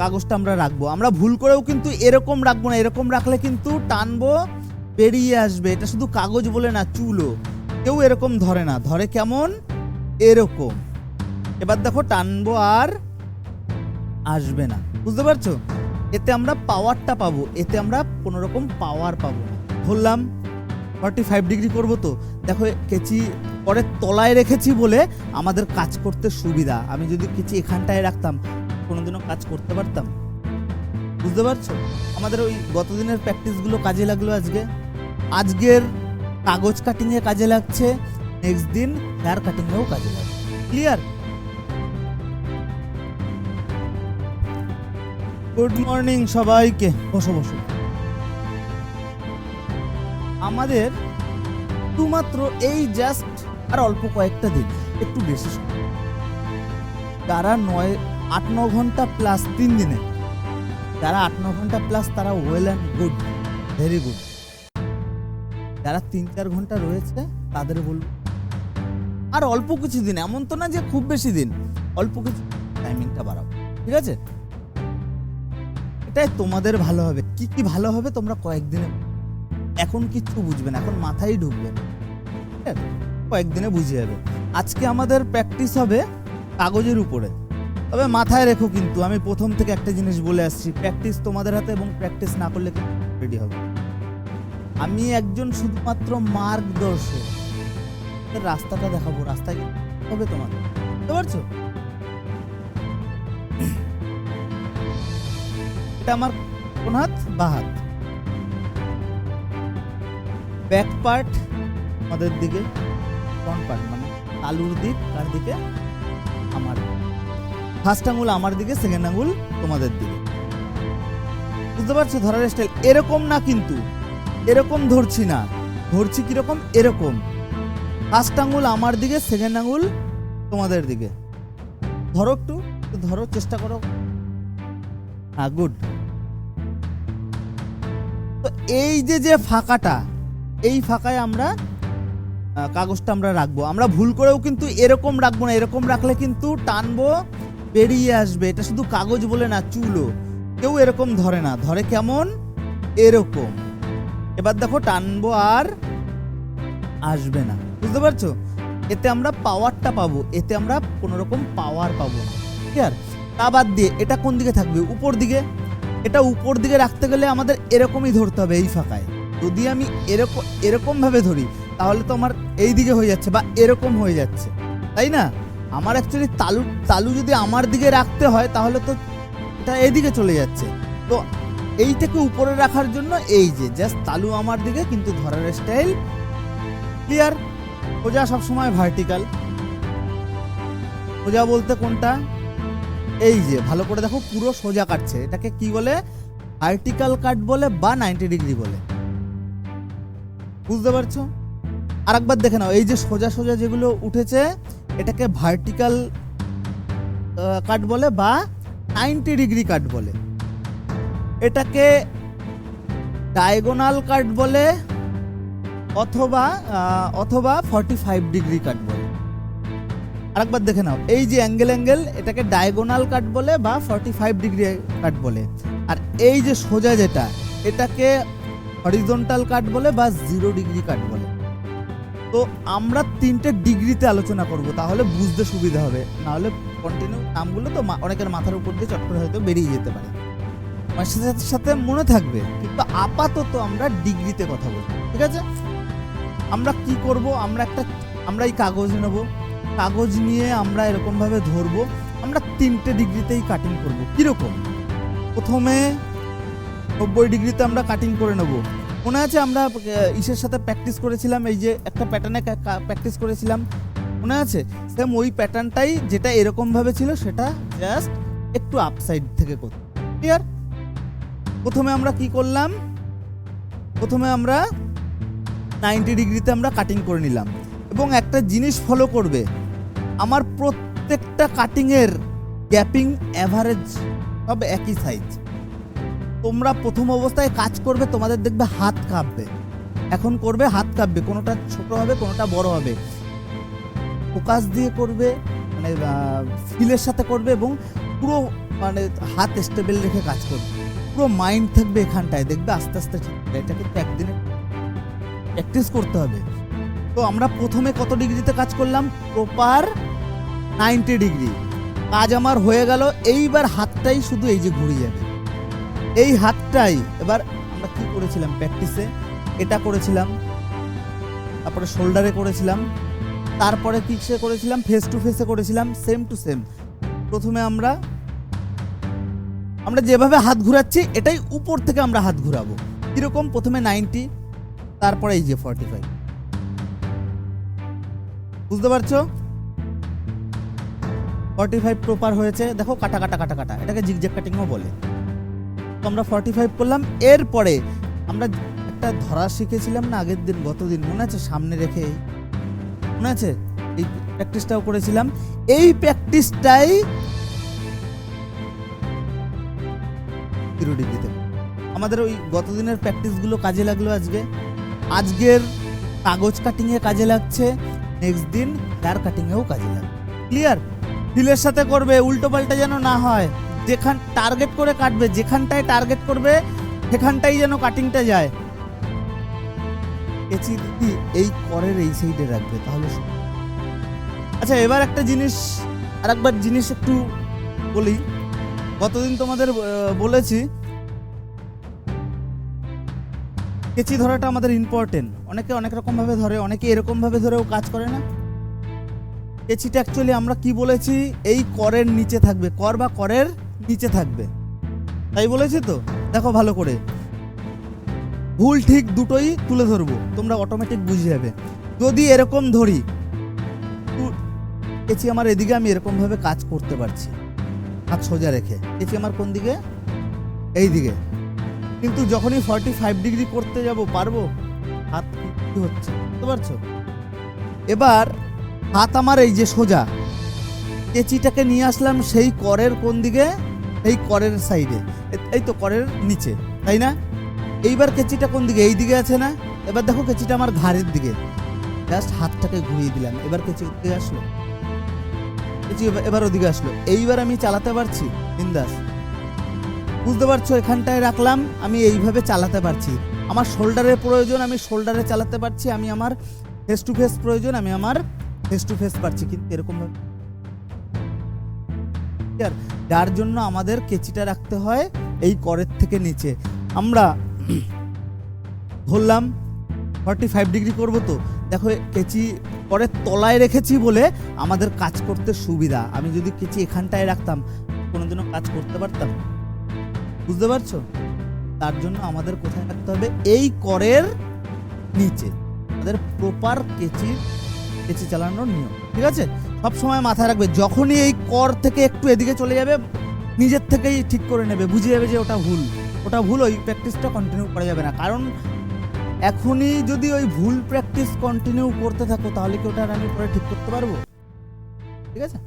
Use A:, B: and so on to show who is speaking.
A: কাগজটা আমরা রাখব। আমরা ভুল করেও কিন্তু এরকম রাখব না, এরকম রাখলে কিন্তু টানবো বেরিয়ে আসবে। এটা শুধু কাগজ বলে না চুলো কেউ এরকম ধরে না, ধরে কেমন? এরকম। এবার দেখো টানবো আর আসবে না। বুঝতে পারছ? এতে আমরা পাওয়ারটা পাবো, এতে আমরা কোনো রকম পাওয়ার পাবো ধরলাম ফর্টি ফাইভ ডিগ্রি করব তো। দেখো, কেচি পরে তলায় রেখেছি বলে আমাদের কাজ করতে সুবিধা। আমি যদি কেচি এখানটায় রাখতাম কোনোদিনও কাজ করতে পারতাম। বুঝতে পারছ? আমাদের ওই গতদিনের প্র্যাকটিসগুলো কাজে লাগল আজকে। আজকের কাগজ কাটিংয়ে কাজে লাগছে নেক্সট দিন হেয়ার কাটিংয়েও কাজে লাগছে ক্লিয়ার গুড মর্নিং সবাইকে। বসো বসো। আমাদের শুধুমাত্র এই জাস্ট আর অল্প কয়েকটা দিন, একটু বেশি। যারা নয় আট ন ঘণ্টা প্লাস তিন দিনে। যারা আট ন ঘণ্টা প্লাস তারা well and good very good যারা তিন চার ঘণ্টা রয়েছে, তাদের বলব, আর অল্প কিছু দিন, এমন তো না যে খুব বেশি দিন, অল্প কিছু টাইমিংটা বাড়াও, ঠিক আছে? এটাই তোমাদের ভালো হবে। কি কি ভালো হবে তোমরা কয়েকদিনে, এখন কিচ্ছু বুঝবে না, এখন মাথায় ঢুকবে না। ঠিক আছে? কয়েকদিনে বুঝে যাবে। আজকে আমাদের প্র্যাকটিস হবে কাগজের উপরে। তবে মাথায় রেখো কিন্তু, আমি প্রথম থেকে একটা জিনিস বলে আসছি প্র্যাকটিস তোমাদের হাতে এবং প্র্যাকটিস না করলে রেডি হবে আমি একজন শুধুমাত্র মার্গদর্শক রাস্তাটা দেখাবো রাস্তা হবে তোমাদের? বুঝতে পারছ? এটা আমার কোন হাত? বা হাত। ব্যাক পার্ট আমাদের দিকে ফ্রন্ট পার্ট মানে আলুর দিক কার দিকে ফার্স্ট আঙ্গুল আমার দিকে সেকেন্ড আঙ্গুল তোমাদের দিকে। বুঝতে পারছ? ধরার স্টাইল এরকম না কিন্তু। এরকম ধরছি না। ধরছি কীরকম? এরকম। ফার্স্ট আঙ্গুল আমার দিকে সেকেন্ড আঙুল তোমাদের দিকে। ধরো একটু ধরো, চেষ্টা করো। হ্যাঁ গুড তো এই যে যে ফাঁকাটা, এই ফাঁকায় আমরা কাগজটা আমরা রাখব। আমরা ভুল করেও কিন্তু এরকম রাখব না। এরকম রাখলে কিন্তু টানবো বেরিয়ে আসবে, এটা শুধু কাগজ বলে না চুলো কেউ এরকম ধরে না, ধরে কেমন? এরকম। এবার দেখো টানবো আর আসবে না। বুঝতে পারছ? এতে আমরা পাওয়ারটা পাবো, এতে আমরা কোনো রকম পাওয়ার পাবো না। ক্লিয়ার তা বাদ দিয়ে, এটা কোন দিকে থাকবে? উপর দিকে? এটা উপর দিকে রাখতে গেলে আমাদের এরকমই ধরতে হবে এই ফাঁকায়। যদি আমি এরকম এরকমভাবে ধরি, তাহলে তো আমার এই দিকে হয়ে যাচ্ছে বা এরকম হয়ে যাচ্ছে। তাই না? আমার অ্যাকচুয়ালি তালু তালু যদি আমার দিকে রাখতে হয়, তাহলে তো এটা এদিকে চলে যাচ্ছে। তো এইটাকে উপরে রাখার জন্য এই যে জাস্ট তালু আমার দিকে, কিন্তু ধরার স্টাইল ক্লিয়ার সোজা সবসময় ভার্টিক্যাল সোজা বলতে কোনটা? এই যে, ভালো করে দেখো, পুরো সোজা কাটছে। এটাকে কি বলে? ভার্টিক্যাল কাট বলে বা নাইনটি ডিগ্রি বলে। বুঝতে পারছ? আরেকবার দেখে নাও, এই যে সোজা সোজা যেগুলো উঠেছে, এটাকে ভার্টিক্যাল কাট বলে বা নাইনটি ডিগ্রি কাট বলে। এটাকে ডায়াগোনাল কাট বলে অথবা অথবা ফর্টি ফাইভ ডিগ্রি কাট বলে। আরেকবার দেখে নাও, এই যে অ্যাঙ্গেল অ্যাঙ্গেল এটাকে ডায়াগোনাল কাট বলে বা ফর্টি ফাইভ ডিগ্রি কাট বলে। আর এই যে সোজা যেটা, এটাকে হরিজন্টাল কাট বলে বা জিরো ডিগ্রি কাট বলে। তো আমরা তিনটে ডিগ্রিতে আলোচনা করব, তাহলে বুঝতে সুবিধা হবে। নাহলে কন্টিনিউ নামগুলো তো অনেকের মাথার উপর দিয়ে চট করে হয়তো বেরিয়ে যেতে পারে। সাথে সাথে মনে থাকবে, কিন্তু আপাতত আমরা ডিগ্রিতে কথা বলব, ঠিক আছে? আমরা কি করব? আমরা একটা আমরা এই কাগজ নেব। কাগজ নিয়ে আমরা এরকম ভাবে ধরবো। আমরা তিনটে ডিগ্রিতেই কাটিং করব। কীরকম? প্রথমে নব্বই ডিগ্রিতে আমরা কাটিং করে নেব। মনে আছে আমরা ইসের সাথে প্র্যাকটিস করেছিলাম, এই যে একটা প্যাটার্নে প্র্যাকটিস করেছিলাম, মনে আছে? সেম ওই প্যাটার্নটাই যেটা এরকমভাবে ছিল, সেটা জাস্ট একটু আপসাইড থেকে করতে। ক্লিয়ার প্রথমে আমরা কি করলাম? প্রথমে আমরা নাইনটি ডিগ্রিতে আমরা কাটিং করে নিলাম। এবং একটা জিনিস ফলো করবে, আমার প্রত্যেকটা কাটিংয়ের গ্যাপিং অ্যাভারেজ সব একই সাইজ তোমরা প্রথম অবস্থায় কাজ করবে, তোমাদের দেখবে হাত কাঁপবে। এখন করবে, হাত কাঁপবে। কোনোটা ছোট হবে, কোনোটা বড় হবে। ফোকাস দিয়ে করবে মানে ফিলের সাথে করবে এবং পুরো মানে হাত স্টেবল রেখে কাজ করবে। পুরো মাইন্ড থাকবে এখানটায়। দেখবে আস্তে আস্তে এটা কিন্তু একদিনে প্র্যাকটিস করতে হবে। তো আমরা প্রথমে কত ডিগ্রিতে কাজ করলাম? Proper ninety degree. কাজ আমার হয়ে গেল, এইবার হাতটাই শুধু এই যে ঘুরে যাবে এই হাতটাই, এবার আমরা কি করেছিলাম? প্র্যাকটিসে এটা করেছিলাম, তারপরে শোল্ডারে করেছিলাম, তারপরে কিসে করেছিলাম? ফেস টু ফেসে করেছিলাম সেম টু সেম প্রথমে আমরা আমরা যেভাবে হাত ঘুরাচ্ছি, এটাই উপর থেকে আমরা হাত ঘুরাবো। কীরকম? প্রথমে নাইনটি তারপরে এই যে ফর্টি ফাইভ বুঝতে পারছ? ফর্টি ফাইভ প্রপার হয়েছে। দেখো কাটা কাটা কাটা কাটা, এটাকে জিগজ্যাগ কাটিংও বলে। তো আমরা ফর্টি ফাইভ করলাম। এরপরে আমরা একটা ধরা শিখেছিলাম না আগের দিন গত দিন মনে আছে? সামনে রেখে মনে আছে? এই প্র্যাকটিসটাও করেছিলাম। এই প্র্যাকটিসটাই জিরো আমাদের ওই গত দিনের প্র্যাকটিসগুলো কাজে লাগল আজকে। আজকের কাগজ কাটিংয়ে কাজে লাগছে। নেক্সট দিন হেয়ার কাটিংয়েও কাজে লাগবে। ক্লিয়ার ফিলের সাথে করবে উল্টো পাল্টা যেন না হয়। যেখান টার্গেট করে কাটবে, যেখানটায় টার্গেট করবে, সেখানটাই যেন কাটিংটা যায়। কেচি দিদি, এই করের এই সাইডে রাখবে, তাহলে আচ্ছা এবার একটা জিনিস, আরেকবার জিনিস একটু বলি। গতদিন তোমাদের বলেছি কেচি ধরাটা আমাদের ইম্পর্টেন্ট অনেকে অনেক রকম ভাবে ধরে, অনেকে এরকম ভাবে ধরেও কাজ করে না। কেচিটা অ্যাকচুয়ালি আমরা কি বলেছি, এই করের নিচে থাকবে। কর বা করের নিচে থাকবে। তাই বলেছি তো? দেখো ভালো করে। ভুল ঠিক দুটোই তুলে ধরবো। তোমরা অটোমেটিক বুঝে যাবে। যদি এরকম ধরি কেচি আমার এদিকে আমি এরকমভাবে কাজ করতে পারছি। হাত সোজা রেখে। কেচি আমার কোন দিকে? এই দিকে কিন্তু যখনই ফর্টি ফাইভ ডিগ্রি করতে যাব, পারব? হাত কি হচ্ছে? বুঝতে পারছ? এবার হাত আমার এই যে সোজা। কেচিটাকে নিয়ে আসলাম সেই করের কোন দিকে? এই করের সাইডে এই তো করের নিচে, তাই না? এইবার কেচিটা কোন দিকে? এই দিকে আছে না? এবার দেখো কেচিটা আমার ঘাড়ের দিকে। জাস্ট হাতটাকে ঘুরিয়ে দিলাম। এবার কেচি ওদিকে আসলো? কেচি এবার- ওদিকে আসলো। এইবার আমি চালাতে পারছি? বিন্দাস। বুঝতে পারছ? এখানটায় রাখলাম। আমি এইভাবে চালাতে পারছি। আমার শোল্ডারের প্রয়োজন, আমি শোল্ডারে চালাতে পারছি। আমি আমার ফেস টু ফেস প্রয়োজন, আমি আমার ফেস টু ফেস পারছি। কিন্তু এরকম ভাবে যার জন্য আমাদের কেচিটা রাখতে হয় এই করের থেকে নিচে। আমরা ধরলাম ফর্টি ফাইভ ডিগ্রি করব তো। দেখো, কেচি করের তলায় রেখেছি বলে আমাদের কাজ করতে সুবিধা। আমি যদি কেচি এখানটায় রাখতাম, কোনোদিনও কাজ করতে পারতাম। বুঝতে পারছ? তার জন্য আমাদের কোথায় রাখতে হবে? এই করের নিচে। আমাদের প্রপার কেচি কেচি চালানোর নিয়ম। ঠিক আছে? সব সময় মাথায় রাখবে, যখনই এই কর থেকে একটু এদিকে চলে যাবে, নিজের থেকেই ঠিক করে নেবে, বুঝে যাবে যে ওটা ভুল। ওটা ভুল, ওই প্র্যাকটিসটা কন্টিনিউ করা যাবে না। কারণ এখনই যদি ওই ভুল প্র্যাকটিস কন্টিনিউ করতে থাকো, তাহলে কি ওটা আমি পরে ঠিক করতে পারব? ঠিক আছে?